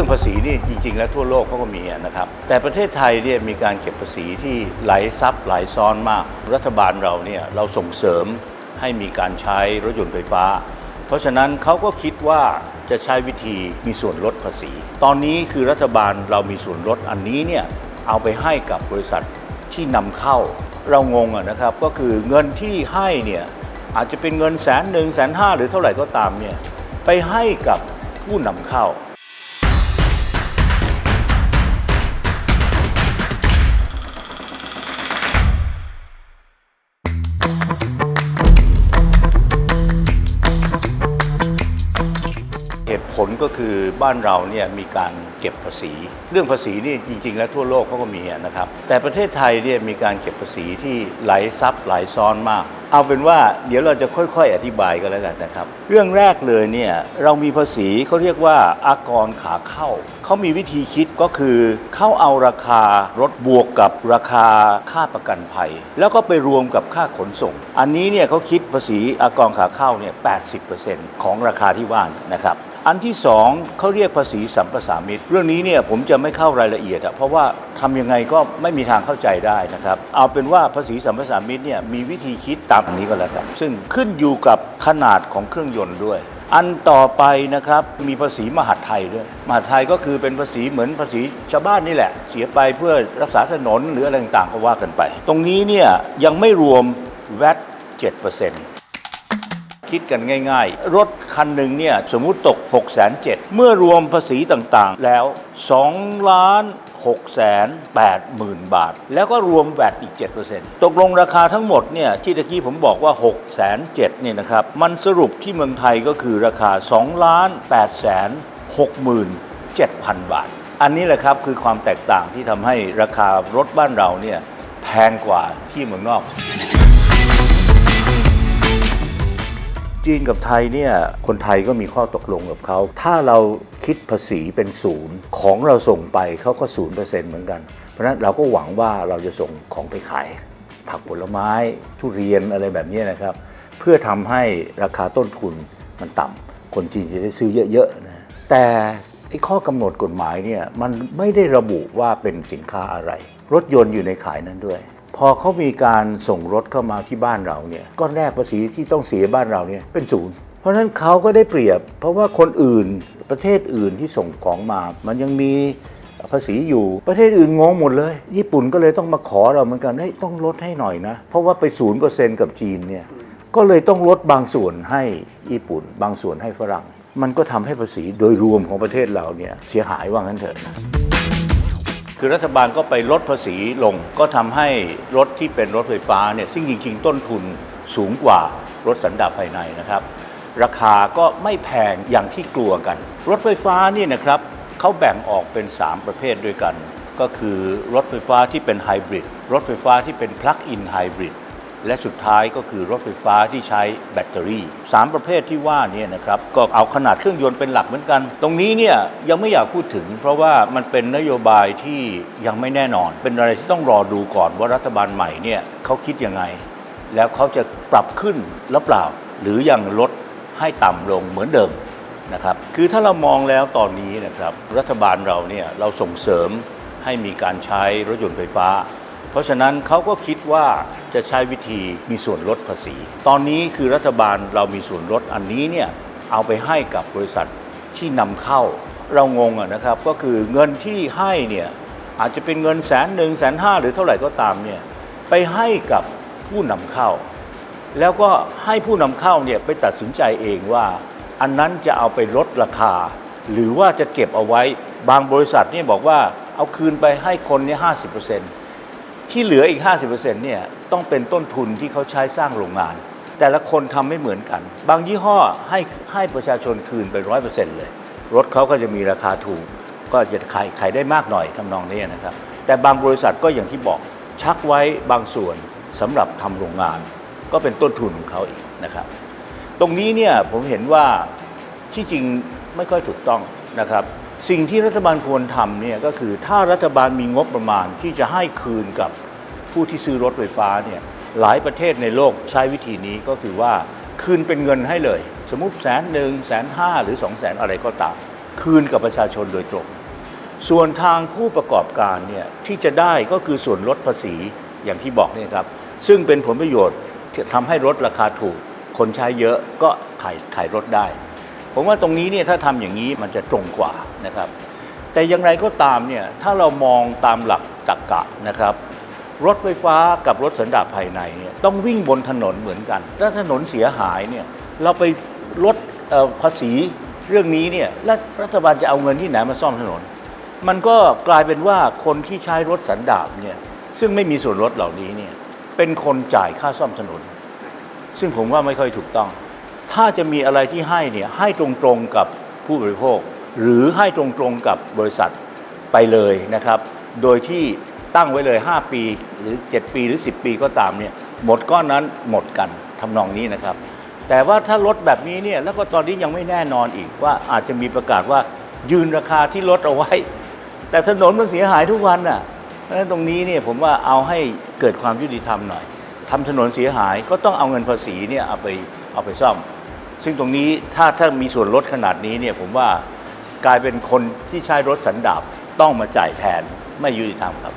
รื่องภาษีนี่จริง ๆ แล้วทั่วโลกเขาก็มีนะครับ แต่ประเทศไทยเนี่ยมีการเก็บภาษีที่ไหลซับไหลซ้อนมาก รัฐบาลเราเนี่ยเราส่งเสริมให้มีการใช้รถยนต์ไฟฟ้า เพราะฉะนั้นเขาก็คิดว่าจะใช้วิธีมีส่วนลดภาษี ตอนนี้คือรัฐบาลเรามีส่วนลดอันนี้เนี่ยเอาไปให้กับบริษัทที่นำเข้าเรางงนะครับก็คือเงินที่ให้เนี่ยอาจจะเป็นเงินแสนหนึ่งแสนห้าหรือเท่าไหร่ก็ตามเนี่ยไปให้กับผู้นำเข้า ลก็คือบ้านเราเนี่ยมีการเก็บภาษี เรื่องภาษีนี่จริง ๆ แล้วทั่วโลกเขาก็มีนะครับ แต่ประเทศไทยเนี่ยมีการเก็บภาษีที่ไหลซับไหลซ้อนมาก เอาเป็นว่าเดี๋ยวเราจะค่อยๆ อธิบายกันแล้วกันนะครับ เรื่องแรกเลยเนี่ยเรามีภาษีเขาเรียกว่าอากรขาเข้า เขามีวิธีคิดก็คือเขาเอาราคารถบวกกับราคาค่าประกันภัย แล้วก็ไปรวมกับค่าขนส่ง อันนี้เนี่ยเขาคิดภาษีอากรขาเข้าเนี่ย 80%ของราคาที่ว่างนะครับ อันที่สองเขาเรียกภาษีสัมปสามิตเรื่องนี้เนี่ยผมจะไม่เข้ารายละเอียดอะเพราะว่าทำยังไงก็ไม่มีทางเข้าใจได้นะครับ เอาเป็นว่าภาษีสัมปสามิตเนี่ยมีวิธีคิดตามอันนี้ก็แล้วกันซึ่งขึ้นอยู่กับขนาดของเครื่องยนต์ด้วย อันต่อไปนะครับมีภาษีมหาดไทยด้วยมหาดไทยก็คือเป็นภาษีเหมือนภาษีชาวบ้านนี่แหละ เสียไปเพื่อรักษาถนนหรืออะไรต่างๆก็ว่ากันไป ตรงนี้เนี่ยยังไม่รวม VAT 7% คิดกันง่าย ๆ รถคันหนึ่งเนี่ยสมมุติตก 6 7 0 0 0เมื่อรวมภาษีต่างๆ แล้ว2ล้าน6แสน8หมื่นบาท แล้วก็รวมแวดอีก 7%ตกลงราคาทั้งหมดเนี่ยที่ตะกี้ผมบอกว่า6แสน7เนี่ยนะครับ มันสรุปที่เมืองไทยก็คือราคา2ล้าน8แสน6หมื่น7,000 บาท อันนี้แหละครับคือความแตกต่างที่ทำให้ราคารถบ้านเราเนี่ยแพงกว่าที่เมืองนอก จีนกับไทยเนี่ยคนไทยก็มีข้อตกลงกับเขา ถ้าเราคิดภาษีเป็นศูนย์ของเราส่งไปเขาก็ศูนย์เปอร์เซ็นต์เหมือนกัน เพราะนั้นเราก็หวังว่าเราจะส่งของไปขาย ผักผลไม้ทุเรียนอะไรแบบนี้นะครับ เพื่อทำให้ราคาต้นทุนมันต่ำคนจีนจะได้ซื้อเยอะๆนะแต่ไอ้ข้อกำหนดกฎหมายเนี่ยมันไม่ได้ระบุว่าเป็นสินค้าอะไร รถยนต์อยู่ในขายนั้นด้วย พอเขามีการส่งรถเข้ามาที่บ้านเราเนี่ยก้อนแรกภาษีที่ต้องเสียบ้านเราเนี่ยเป็นศูนย์เพราะฉะนั้นเขาก็ได้เปรียบ เพราะว่าคนอื่นประเทศอื่นที่ส่งของมา มันยังมีภาษีอยู่ประเทศอื่นงงหมดเลย ญี่ปุ่นก็เลยต้องมาขอเราเหมือนกันให้ยต้องลดให้หน่อยนะ เพราะว่าไปศูนย์เปอร์เซ็นต์กับจีนเนี่ยก็เลยต้องลดบางส่วนให้ญี่ปุ่น บางส่วนให้ฝรั่ง มันก็ทำให้ภาษีโดยรวมของประเทศเราเนี่ยเสียหายว่างั้นเถอะ คือรัฐบาลก็ไปลดภาษีลง ก็ทำให้รถที่เป็นรถไฟฟ้าเนี่ยซึ่งจริงๆ ต้นทุนสูงกว่ารถสันดาปภายในนะครับ ราคาก็ไม่แพงอย่างที่กลัวกัน รถไฟฟ้านี่นะครับเขาแบ่งออกเป็น 3 ประเภทด้วยกัน ก็คือรถไฟฟ้าที่เป็นไฮบริดรถไฟฟ้าที่เป็นพลั๊กอินไฮบริด และสุดท้ายก็คือรถไฟฟ้าที่ใช้แบตเตอรี่ 3 ประเภทที่ว่าเนี่ยนะครับก็เอาขนาดเครื่องยนต์เป็นหลักเหมือนกัน ตรงนี้เนี่ยยังไม่อยากพูดถึง เพราะว่ามันเป็นนโยบายที่ยังไม่แน่นอน เป็นอะไรที่ต้องรอดูก่อนว่ารัฐบาลใหม่เนี่ยเขาคิดยังไง แล้วเขาจะปรับขึ้นหรือเปล่า หรือยังลดให้ต่ำลงเหมือนเดิมนะครับคือถ้าเรามองแล้วตอนนี้นะครับรัฐบาลเราเนี่ยเราส่งเสริมให้มีการใช้รถยนต์ไฟฟ้า เพราะฉะนั้นเขาก็คิดว่าจะใช้วิธีมีส่วนลดภาษี ตอนนี้คือรัฐบาลเรามีส่วนลดอันนี้เนี่ยเอาไปให้กับบริษัทที่นำเข้า เรางงอะนะครับก็คือเงินที่ให้เนี่ยอาจจะเป็นเงินแสนหนึ่งแสนห้าหรือเท่าไหร่ก็ตามเนี่ยไปให้กับผู้นำเข้า แล้วก็ให้ผู้นำเข้าเนี่ยไปตัดสินใจเองว่า อันนั้นจะเอาไปลดราคา หรือว่าจะเก็บเอาไว้บางบริษัทเนี่ยบอกว่าเอาคืนไปให้คนเนี่ยห้าสิบเปอร์เซ็นต์ ที่เหลืออีก 50%เนี่ยต้องเป็นต้นทุนที่เขาใช้สร้างโรงงาน แต่ละคนทำไม่เหมือนกัน บางยี่ห้อให้ให้ประชาชนคืนไปร้อยเปอร์เซ็นต์เลย รถเขาก็จะมีราคาถูก ก็จะขายขายได้มากหน่อยทำนองนี้นะครับ แต่บางบริษัทก็อย่างที่บอกชักไว้บางส่วนสำหรับทำโรงงาน ก็เป็นต้นทุนของเขาอีกนะครับ ตรงนี้เนี่ยผมเห็นว่าที่จริงไม่ค่อยถูกต้องนะครับ สิ่งที่รัฐบาลควรทำเนี่ยก็คือถ้ารัฐบาลมีงบประมาณที่จะให้คืนกับผู้ที่ซื้อรถไฟฟ้าเนี่ยหลายประเทศในโลกใช้วิธีนี้ก็คือว่าคืนเป็นเงินให้เลย สมมุติแสนหนึ่งแสนห้าหรือสองแสนอะไรก็ตาม คืนกับประชาชนโดยตรง ส่วนทางผู้ประกอบการเนี่ยที่จะได้ก็คือส่วนลดภาษีอย่างที่บอกเนี่ยครับ ซึ่งเป็นผลประโยชน์ที่ทำให้รถราคาถูก คนใช้เยอะก็ขายขายรถได้ ผมว่าตรงนี้เนี่ยถ้าทำอย่างนี้มันจะตรงกว่านะครับ แต่อย่างไรก็ตามเนี่ยถ้าเรามองตามหลักตรรกะนะครับ รถไฟฟ้ากับรถสันดาปภายในเนี่ยต้องวิ่งบนถนนเหมือนกัน ถ้าถนนเสียหายเนี่ยเราไปลดภาษีเรื่องนี้เนี่ยแล้วรัฐบาลจะเอาเงินที่ไหนมาซ่อมถนน มันก็กลายเป็นว่าคนที่ใช้รถสันดาปเนี่ยซึ่งไม่มีส่วนลดเหล่านี้เนี่ยเป็นคนจ่ายค่าซ่อมถนน ซึ่งผมว่าไม่ค่อยถูกต้อง ถ้าจะมีอะไรที่ให้เนี่ยให้ตรงๆกับผู้บริโภค หรือให้ตรงๆกับบริษัทไปเลยนะครับ โดยที่ตั้งไว้เลย 5 ปีหรือ 7 ปีหรือ 10 ปีก็ตามเนี่ยหมดก้อนนั้นหมดกันทำนองนี้นะครับ แต่ว่าถ้าลดแบบนี้เนี่ยแล้วก็ตอนนี้ยังไม่แน่นอนอีกว่าอาจจะมีประกาศว่ายืนราคาที่ลดเอาไว้ แต่ถนนมันเสียหายทุกวันน่ะเพราะฉะนั้นตรงนี้เนี่ยผมว่าเอาให้เกิดความยุติธรรมหน่อยทำถนนเสียหายก็ต้องเอาเงินภาษีเนี่ยเอาไปเอาไปซ่อม ซึ่งตรงนี้ถ้าถ้ามีส่วนลดขนาดนี้เนี่ยผมว่ากลายเป็นคนที่ใช้รถสันดาปต้องมาจ่ายแทนไม่ยุติธรรมครับ